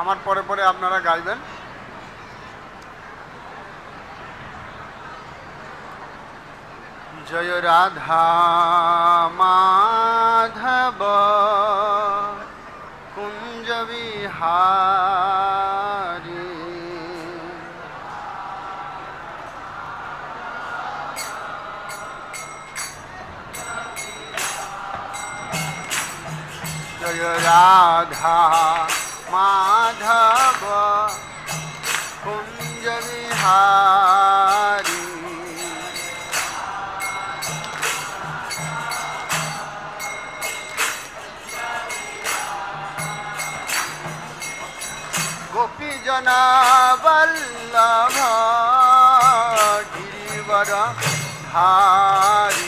আমার পরে পরে আপনারা গাইবেন। জয় রাধা মাধব কুঞ্জ বিহারী। জয় রাধা বিহারী গোপী জনা বল্লভ গিরিবর ধারী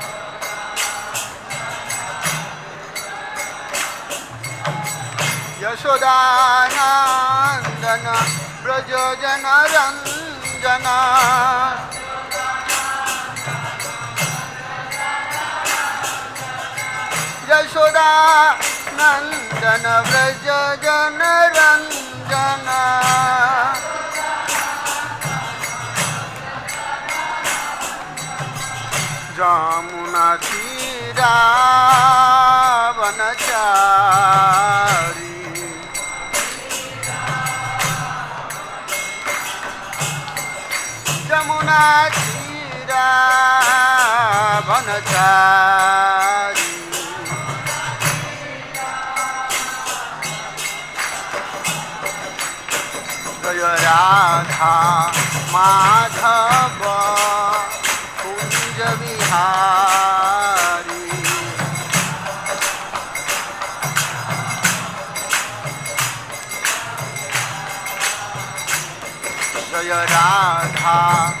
यशोदानन्दन व्रजजन रञ्जन यशोदानन्दन व्रजजन रञ्जन રાધા માધવ કુંજ વિહારી. જય રાધા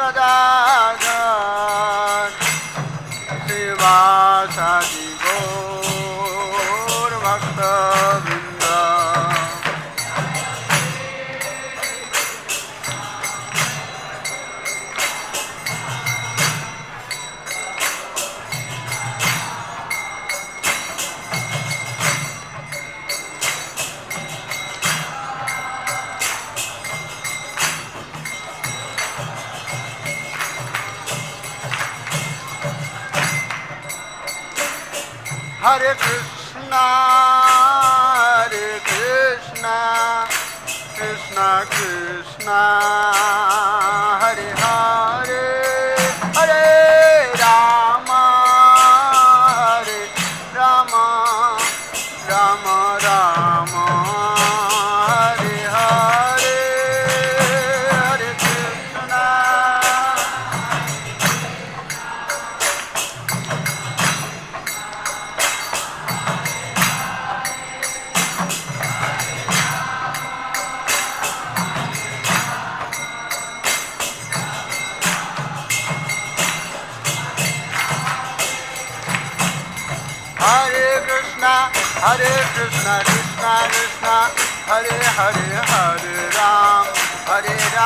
ಸದಾ Krishna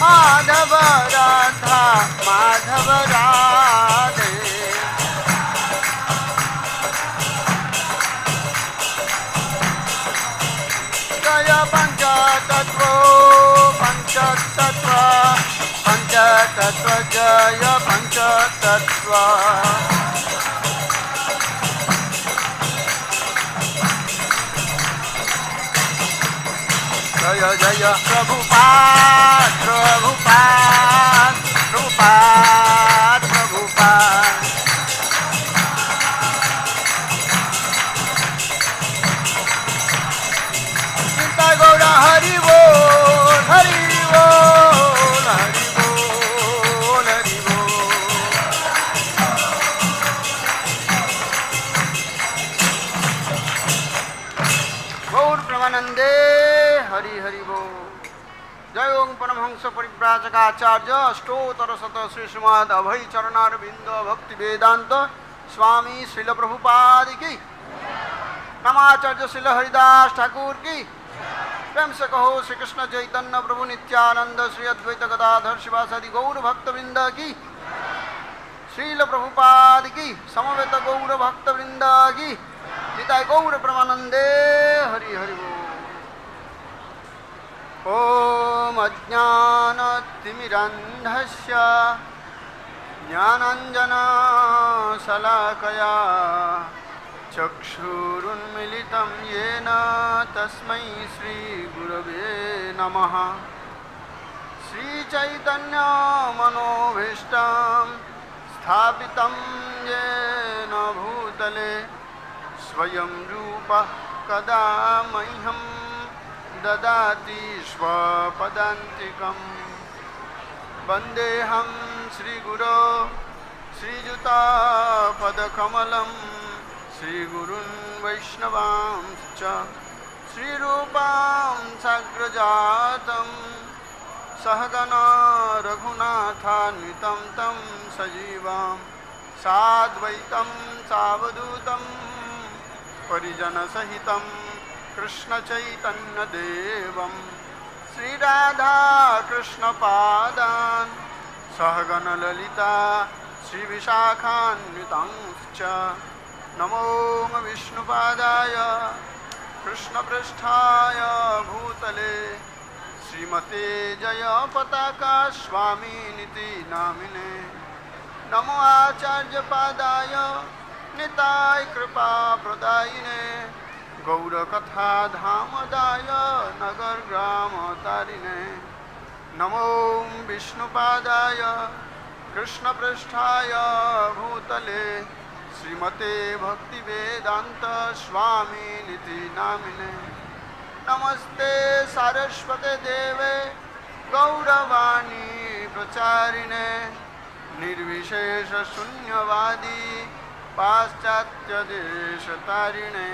Madhava Radha, Madhava Radha. पञ्चतत्त्व पञ्चतत्त्व जय पञ्चतत्त्व जय जय प्रभुपाद प्रभुपाद प्रभुपाद प्रभुपाद परिव्राजकाचार्य अष्टोत्तर शत श्री श्रीमद अभय चरणार बिंद भक्ति वेदांत, स्वामी श्रील प्रभुपाद की। नमाचार्य श्रील हरिदास ठाकुर की। प्रेम से कहो श्री कृष्ण चैतन्य प्रभु नित्यानंद, श्री अद्वैत गदाधर शिवासादि गौर भक्त वृंद की। श्रील प्रभुपाद की, समवेत गौर भक्त वृंद की। निताय गौर प्रमानंदे, हरि हरि ॐ अज्ञानतिमिरन्धस्य ज्ञानञ्जनशलाकया चक्षुरुन्मिलितं येन तस्मै श्रीगुरवे नमः। श्रीचैतन्यमनोभीष्टं स्थापितं येन भूतले स्वयं रूपः कदा मह्यं ददाति स्वपदान्तिकम्। वन्देऽहं श्रीगुरो श्रीयुतापदकमलं श्रीगुरुन् वैष्णवांश्च श्रीरूपां साग्रजातं। सहगना रघुनाथान्वितं सजीवां। साद्वैतं सावधूतं परिजनसहितं कृष्णचैतन्यदेवं श्रीराधाकृष्णपादान्। सहगणललिता श्रीविशाखान्वितांश्च। नमो विष्णुपादाय। कृष्णपृष्ठाय भूतले। श्रीमते जयपताका स्वामीनिति नामिने। नमो आचार्यपादाय। निताय कृपाप्रदायिने गौरकथाधामदाय नगरग्रामतारिणे। नमो विष्णुपादाय कृष्णपृष्ठाय भूतले। श्रीमते भक्तिवेदान्त स्वामीनिति नामिने नमस्ते सारस्वते देवे, गौरवाणी प्रचारिणे। निर्विशेषशून्यवादी पाश्चात्यदेशतारिणे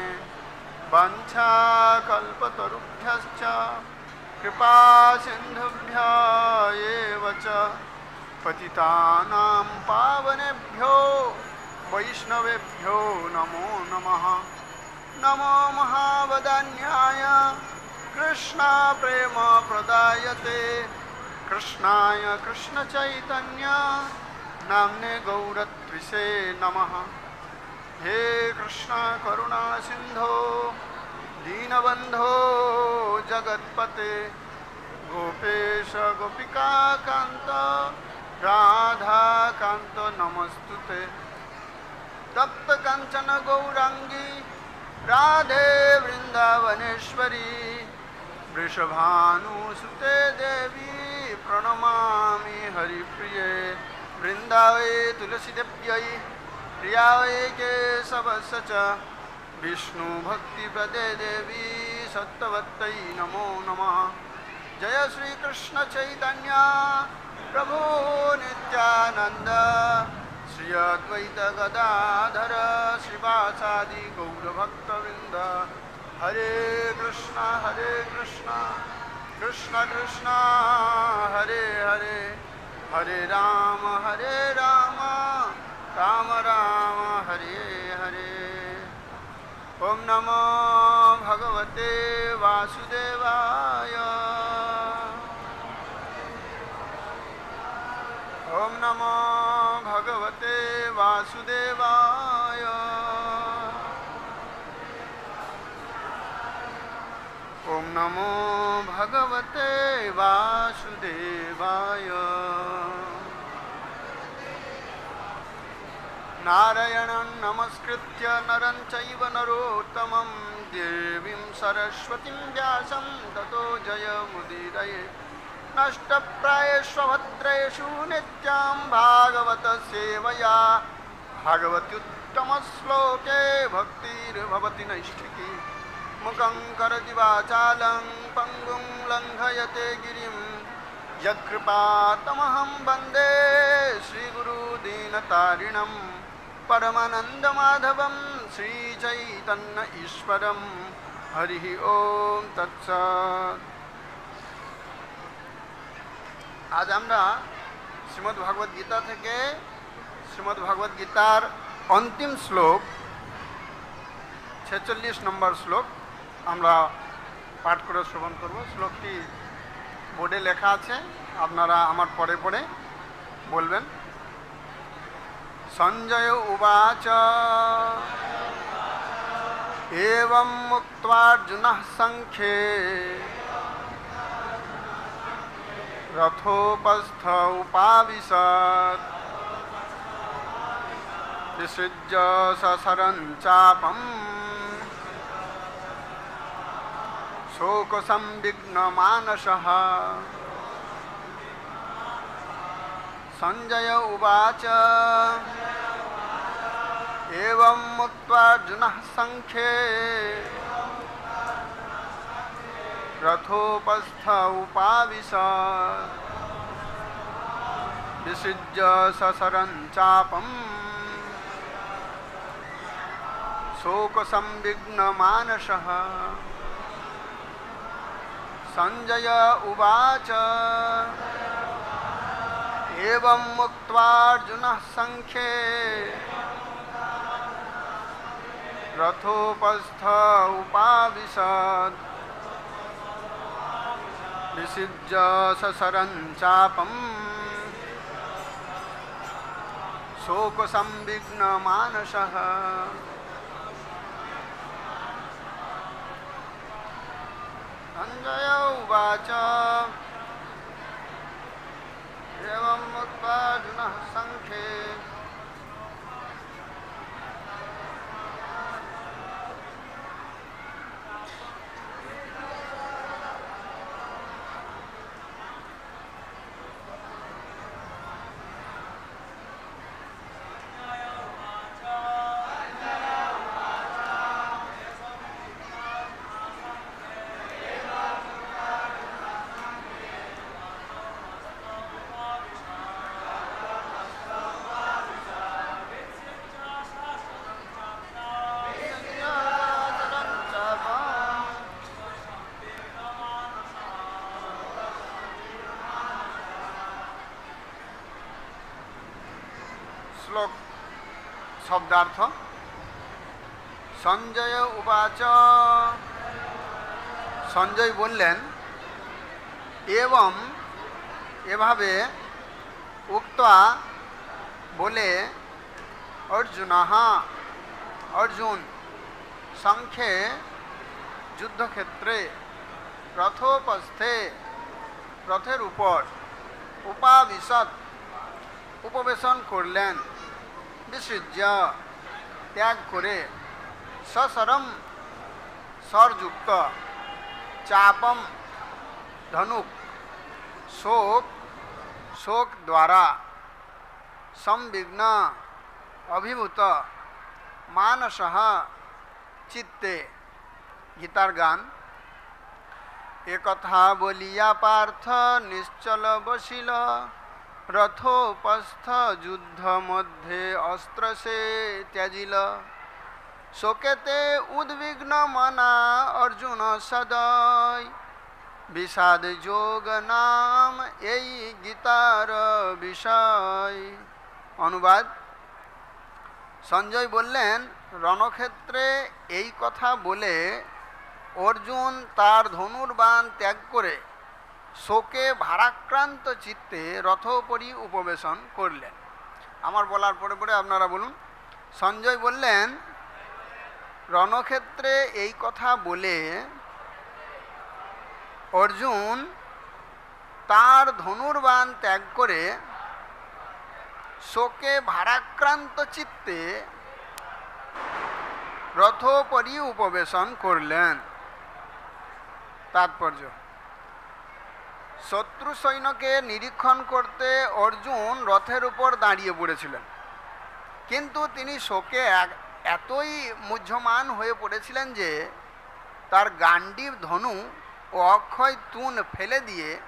कृपासिन्धुभ्य एव च पतितानां पावनेभ्यो, वैष्णवेभ्यो नमो नमः। नमो महावदान्याय। कृष्णप्रेमप्रदायते। कृष्णाय कृष्णचैतन्य। नाम्ने गौरत्विषे नमः। हे कृष्ण करुणा सिंधो, दीनबंधो, जगतपते, गोपेश गोपिका कांत राधा कांत नमस्तुते। तप्त कंचन गौरांगी राधे वृंदावनेश्वरी वृषभानुसुते देवी प्रणमा हरिप्रिय वृंदावे तुलसीदेव्ययी प्रियायै केशवस्य च। विष्णुभक्तिप्रदे देवी सत्तवत्तै नमो नमः। जय श्रीकृष्णचैतन्य प्रभो नित्यानन्द। श्री अद्वैत गदाधर श्रीवासादि गौरभक्तवृन्द। हरे कृष्ण हरे कृष्ण। कृष्ण कृष्ण, हरे हरे। हरे राम हरे राम। राम राम, हरे हरे। ॐ नमो भगवते वासुदेवाय। ॐ नमो भगवते वासुदेवाय। ॐ नमो भगवते वासुदेवाय। नारायणं नमस्कृत्य नरं चैव नरोत्तमं। देवीं सरस्वतीं व्यासं ततो जयमुदीरये नष्टप्रायेष्वभद्रेषु नित्यां भागवतसेवया। भागवत्युत्तमश्लोके भक्तिर्भवति नैष्ठिकी। मुखं करति वाचालं, पङ्गुं लङ्घयते गिरिं। यत्कृपातमहं वंदे श्रीगुरुदीनतारिणं परमानन्दमाधवं श्रीचैतन्य ईश्वरं हरिः ॐ तत्सत् আজ আমরা শ্রীমদ্ ভাগবত গীতা থেকে শ্রীমদ্ ভাগবত গীতার অন্তিম শ্লোক ছেচল্লিশ নম্বর শ্লোক আমরা পাঠ করে শ্রবণ করব শ্লোকটি বোর্ডে লেখা আছে আপনারা আমার পরে পরে বলবেন संजय उवाच। एवं मुक्त्वार्जुनः सङ्ख्ये। रथोपस्थ उपाविशत् विसृज्य ससरञ्चापम् शोकसंविघ्नमानसः। सञ्जय उवाच। एवं मुक्त्वार्जुनः सङ्ख्ये। रथोपस्थ उपाविश। विसृज्य ससरं चापम्। शोकसंविघ्नमानसः। सञ्जय उवाच। एवं मुक्त्वार्जुनः सङ्ख्ये। रथोपस्थ उपाविशत्। विसिज्य ससरं चापम्। शोकसंविघ्नमानसः सञ्जय শব্দার্থ সঞ্জয় উবাচ সঞ্জয় বললেন এবং এভাবে উক্তা বলে অর্জুন অর্জুন সংখ্যে যুদ্ধক্ষেত্রে রথোপস্থে রথের উপর উপাবিশত উপবেশন করলেন বিসৃজ্য ত্যাগ করে সসরম স্বরযুক্ত চাপম ধনুক শোক শোক দ্বারা সংবিঘ্ন অভিভূত মানস চিত্তে। গীতার গান। একথা বলিয়া পার্থ নিশ্চল বসিল। রথোপস্থ যুদ্ধ মধ্যে অস্ত্র সে ত্যাজিল শোকেতে উদ্বিগ্ন মনা অর্জুন সদয় বিষাদ যোগ নাম এই গীতার বিষয় অনুবাদ সঞ্জয় বললেন রণক্ষেত্রে এই কথা বলে অর্জুন তার ধনুর্বাণ ত্যাগ করে শোকে ভারাক্রান্ত চিত্তে রথোপরি উপবেশন করলেন। আমার বলার পরে পরে আপনারা বলুন, সঞ্জয় বললেন, রণক্ষেত্রে এই কথা বলে অর্জুন তার ধনুর্বাণ ত্যাগ করে শোকে ভারাক্রান্ত চিত্তে রথোপরি উপবেশন করলেন। তাৎপর্য। শত্রু সৈন্যকে নিরীক্ষণ করতে অর্জুন রথের উপর দাঁড়িয়ে পড়েছিলেন। কিন্তু তিনি শোকে এতই মুহ্যমান হয়ে পড়েছিলেন যে, তার গান্ডীব ধনু ও অক্ষয় তুন ফেলে দিয়ে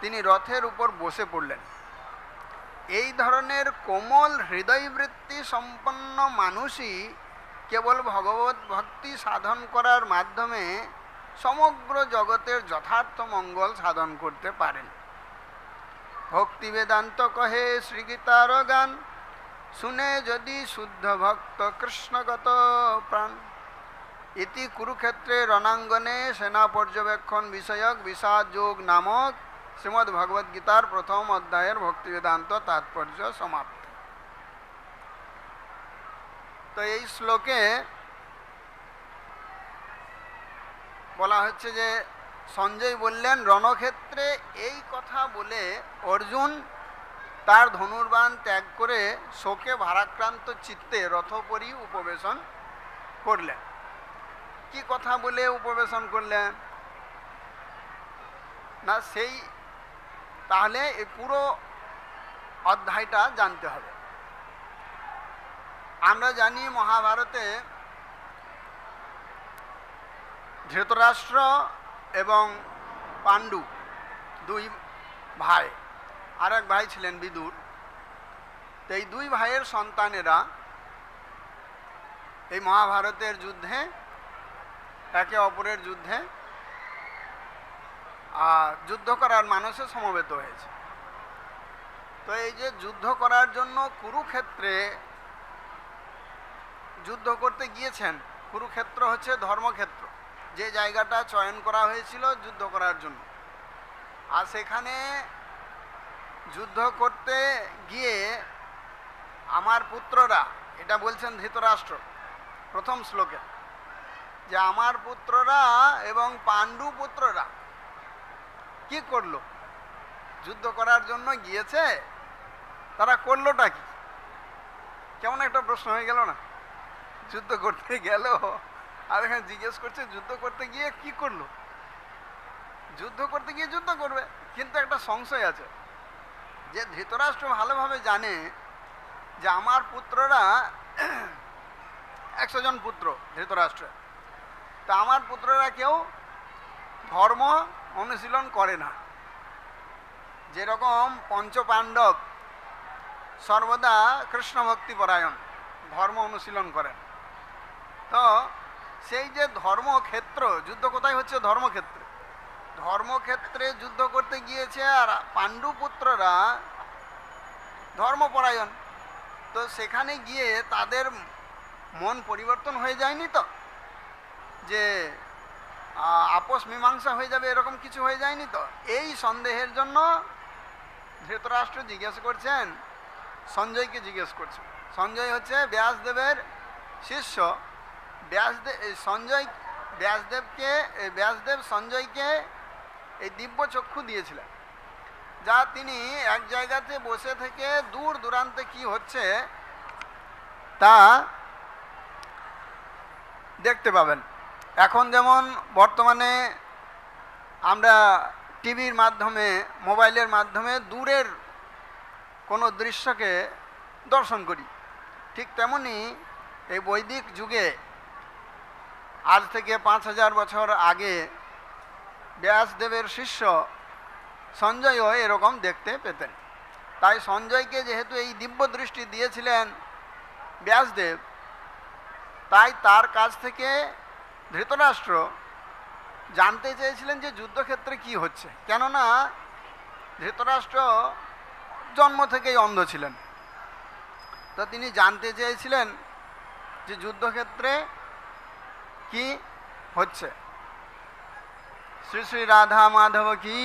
তিনি রথের উপর বসে পড়লেন। এই ধরনের কোমল হৃদয়বৃত্তি সম্পন্ন মানুষই কেবল ভগবত ভক্তি সাধন করার মাধ্যমে সমগ্র জগতের যথার্থ মঙ্গল সাধন করতে পারেন। ভক্তি বেদান্ত কহে শ্রীগীতার গান শুনে যদি শুদ্ধ ভক্ত কৃষ্ণগত প্রাণ। ইতি কুরুক্ষেত্রে রণাঙ্গনে সেনা পর্যবেক্ষণ বিষয়ক বিষাদ যোগ নামক শ্রীমদ্ ভগবদ গীতার প্রথম অধ্যায়ের ভক্তি বেদান্ত তাৎপর্য সমাপ্ত। তো এই শ্লোকে বলা হচ্ছে যে সঞ্জয় বললেন, রণক্ষেত্রে এই কথা বলে অর্জুন তার ধনুর্বাণ ত্যাগ করে শোকে ভারাক্রান্ত চিত্তে রথপরি উপবেশন করলেন। কি কথা বলে উপবেশন করলেন? না, সেই, তাহলে এই পুরো অধ্যায়টা জানতে হবে। আমরা জানি মহাভারতে ধৃতরাষ্ট্র এবং পাণ্ডু, দুই ভাই। আর এক ভাই ছিলেন বিদুর। তো এই দুই ভাইয়ের সন্তানেরা এই মহাভারতের যুদ্ধে, একে অপরের যুদ্ধে যুদ্ধ করার মানুষে সমবেত হয়েছে। তো এই যে যুদ্ধ করার জন্য কুরুক্ষেত্রে যুদ্ধ করতে গিয়েছেন, কুরুক্ষেত্র হচ্ছে ধর্মক্ষেত্র। যে জায়গাটা চয়ন করা হয়েছিল যুদ্ধ করার জন্য। আর সেখানে যুদ্ধ করতে গিয়ে আমার পুত্ররা, এটা বলছেন ধৃতরাষ্ট্র, প্রথম শ্লোকে, যে আমার পুত্ররা এবং পাণ্ডু পুত্ররা কি করল? যুদ্ধ করার জন্য গিয়েছে? তারা করলোটা কি? কেমন একটা প্রশ্ন হয়ে গেল না? যুদ্ধ করতে গেল। আর এখানে জিজ্ঞেস করছে, যুদ্ধ করতে গিয়ে কি করল? যুদ্ধ করতে গিয়ে যুদ্ধ করবে, কিন্তু একটা সংশয় আছে। যে ধৃতরাষ্ট্র ভালোভাবে জানে যে আমার পুত্ররা একশো জন পুত্র ধৃতরাষ্ট্রের তা আমার পুত্ররা কেউ ধর্ম অনুশীলন করে না। যেরকম পঞ্চপাণ্ডব সর্বদা কৃষ্ণ ভক্তি পরায়ণ ধর্ম অনুশীলন করেন। তো সেই যে ধর্মক্ষেত্র, যুদ্ধ কোথায় হচ্ছে ধর্মক্ষেত্রে? ধর্মক্ষেত্রে যুদ্ধ করতে গিয়েছে আর পাণ্ডু পুত্ররা ধর্মপরায়ণ। তো সেখানে গিয়ে তাদের মন পরিবর্তন হয়ে যায়নি তো? যে আপোষ মীমাংসা হয়ে যাবে এরকম কিছু হয়ে যায়নি তো? এই সন্দেহের জন্য ধৃতরাষ্ট্র জিজ্ঞেস করছেন, সঞ্জয়কে জিজ্ঞেস করছেন। সঞ্জয় হচ্ছে ব্যাসদেবের শিষ্য। ব্যাসদেব সঞ্জয়, ব্যাসদেবকে ব্যাসদেব সঞ্জয়কে এই দিব্য চক্ষু দিয়েছিলেন। যা তিনি এক জায়গাতে বসে থেকে দূর দূরান্তে কি হচ্ছে তা দেখতে পাবেন। এখন যেমন বর্তমানে আমরা টিভির মাধ্যমে, মোবাইলের মাধ্যমে দূরের কোনো দৃশ্যকে দর্শন করি, ঠিক তেমনি এই বৈদিক যুগে আজ থেকে পাঁচ হাজার বছর আগে ব্যাসদেবের শিষ্য সঞ্জয়ও এরকম দেখতে পেতেন। তাই সঞ্জয়কে যেহেতু এই দিব্য দৃষ্টি দিয়েছিলেন ব্যাসদেব, তাই তার কাছ থেকে ধৃতরাষ্ট্র জানতে চেয়েছিলেন যে যুদ্ধক্ষেত্রে কি হচ্ছে। কেননা ধৃতরাষ্ট্র জন্ম থেকেই অন্ধ ছিলেন। তো তিনি জানতে চেয়েছিলেন যে যুদ্ধক্ষেত্রে কি হচ্ছে? শ্রী শ্রী রাধা মাধব কি?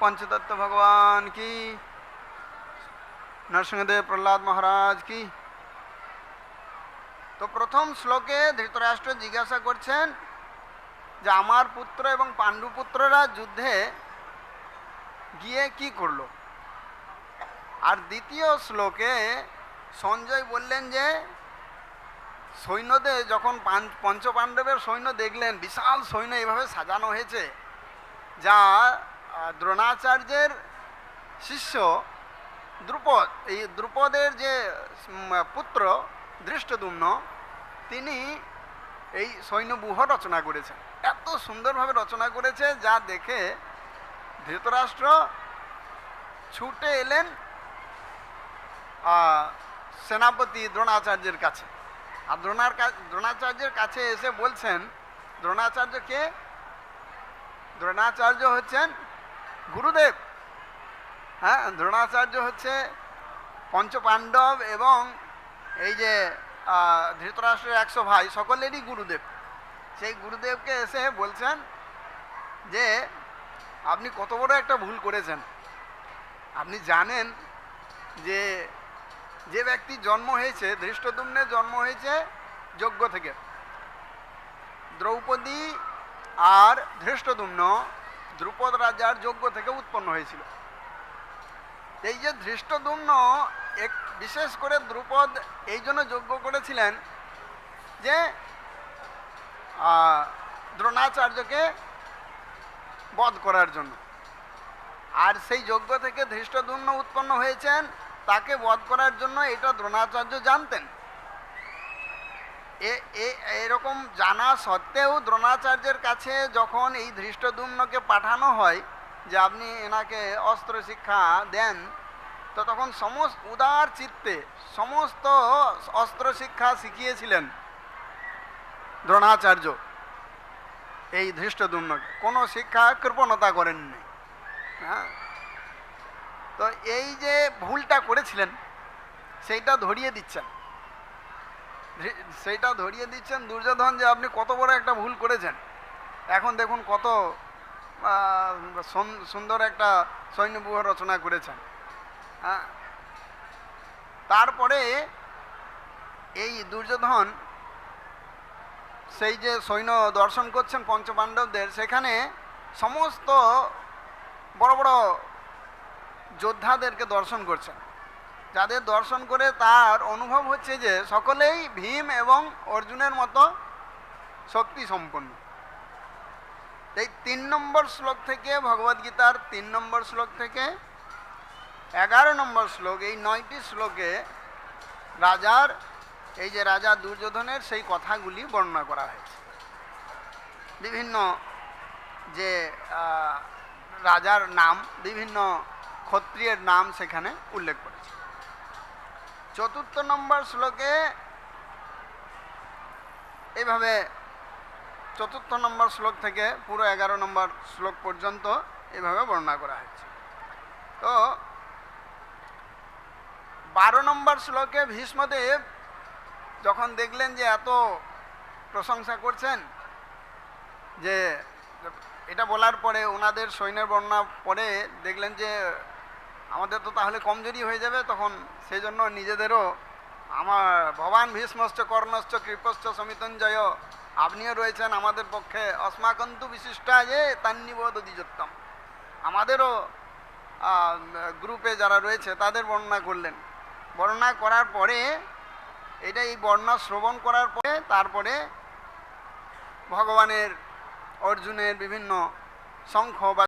পঞ্চতত্ত্ব ভগবান কি? নরসিংহদেব প্রহ্লাদ মহারাজ কি? তো প্রথম শ্লোকে ধৃতরাষ্ট্র জিজ্ঞাসা করছেন যে আমার পুত্র এবং পাণ্ডু পুত্ররা যুদ্ধে গিয়ে কি করল? আর দ্বিতীয় শ্লোকে সঞ্জয় বললেন যে সৈন্যদের যখন পঞ্চপাণ্ডবের সৈন্য দেখলেন, বিশাল সৈন্য এভাবে সাজানো হয়েছে, যা দ্রোণাচার্যের শিষ্য দ্রুপদ, এই দ্রুপদের যে পুত্র দৃষ্টদুম্ন তিনি এই সৈন্যব্যূহ রচনা করেছেন। এত সুন্দরভাবে রচনা করেছে, যা দেখে ধৃতরাষ্ট্র ছুটে এলেন সেনাপতি দ্রোণাচার্যের কাছে। আর দ্রোণার দ্রোণাচার্যের কাছে এসে বলছেন, দ্রোণাচার্য কে? দ্রোণাচার্য হচ্ছেন গুরুদেব। হ্যাঁ দ্রোণাচার্য হচ্ছে পঞ্চপাণ্ডব এবং এই যে ধৃতরাষ্ট্রের একশো ভাই, সকলেরই গুরুদেব। সেই গুরুদেবকে এসে বলছেন যে, আপনি কত বড় একটা ভুল করেছেন। আপনি জানেন যে যে ব্যক্তি জন্ম হয়েছে ধৃষ্টদুম্নে জন্ম হয়েছে, যজ্ঞ থেকে। দ্রৌপদী আর ধৃষ্টদুম্ন দ্রুপদ রাজার যজ্ঞ থেকে উৎপন্ন হয়েছিল। এই যে ধৃষ্টদুম্ন এক বিশেষ করে দ্রুপদ এই জন্য যজ্ঞ করেছিলেন যে দ্রোণাচার্যকে বধ করার জন্য। আর সেই যজ্ঞ থেকে ধৃষ্টদুম্ন উৎপন্ন হয়েছেন তাকে বধ করার জন্য এটা দ্রোণাচার্য জানতেন। এরকম জানা সত্ত্বেও দ্রোণাচার্যের কাছে যখন এই ধৃষ্টদুম্নকে পাঠানো হয় যে আপনি এনাকে অস্ত্র শিক্ষা দেন, তো তখন সমস্ত উদার চিত্তে সমস্ত অস্ত্র শিক্ষা শিখিয়েছিলেন দ্রোণাচার্য এই ধৃষ্টদুম্নকে। কোনো শিক্ষা কৃপণতা করেননি। হ্যাঁ? তো এই যে ভুলটা করেছিলেন, সেইটা ধরিয়ে দিচ্ছেন। সেইটা ধরিয়ে দিচ্ছেন দুর্যোধন যে আপনি কত বড় একটা ভুল করেছেন। এখন দেখুন কত সুন্দর একটা সৈন্যব্যূহ রচনা করেছেন। হ্যাঁ? তারপরে এই দুর্যোধন সেই যে সৈন্য দর্শন করছেন পঞ্চপাণ্ডবদের, সেখানে সমস্ত বড় বড় যোদ্ধাদেরকে দর্শন করছেন। যাদের দর্শন করে তার অনুভব হচ্ছে যে সকলেই ভীম এবং অর্জুনের মতো শক্তি সম্পন্ন। এই তিন নম্বর শ্লোক থেকে ভগবদ্গীতার তিন নম্বর শ্লোক থেকে, এগারো নম্বর শ্লোক, এই নয়টি শ্লোকে রাজার, এই যে রাজা দুর্যোধনের সেই কথাগুলি বর্ণনা করা হয়েছে। বিভিন্ন যে রাজার নাম, বিভিন্ন ক্ষত্রিয়ের নাম সেখানে উল্লেখ করেছে। চতুর্থ নম্বর শ্লোকে এইভাবে চতুর্থ নম্বর শ্লোক থেকে পুরো এগারো নম্বর শ্লোক পর্যন্ত এভাবে বর্ণনা করা হয়েছে। তো বারো নম্বর শ্লোকে ভীষ্মদেব যখন দেখলেন যে এত প্রশংসা করছেন, যে এটা বলার পরে ওনাদের সৈন্যের বর্ণনা পরে দেখলেন যে আমাদের তো তাহলে কমজোরি হয়ে যাবে, তখন সেই জন্য নিজেদেরও আমার ভবান ভীষ্মশ্চ, কর্ণশ্চ, কৃপশ্চ, সমিতঞ্জয়, আপনিও রয়েছেন আমাদের পক্ষে। অস্মাকন্তু বিশিষ্টা যে তান্নিবোধ দ্বিজোত্তম আমাদেরও গ্রুপে যারা রয়েছে, তাদের বর্ণনা করলেন। বর্ণনা করার পরে, এটা এই বর্ণনা শ্রবণ করার পরে, তারপরে ভগবানের, অর্জুনের বিভিন্ন শঙ্খ বা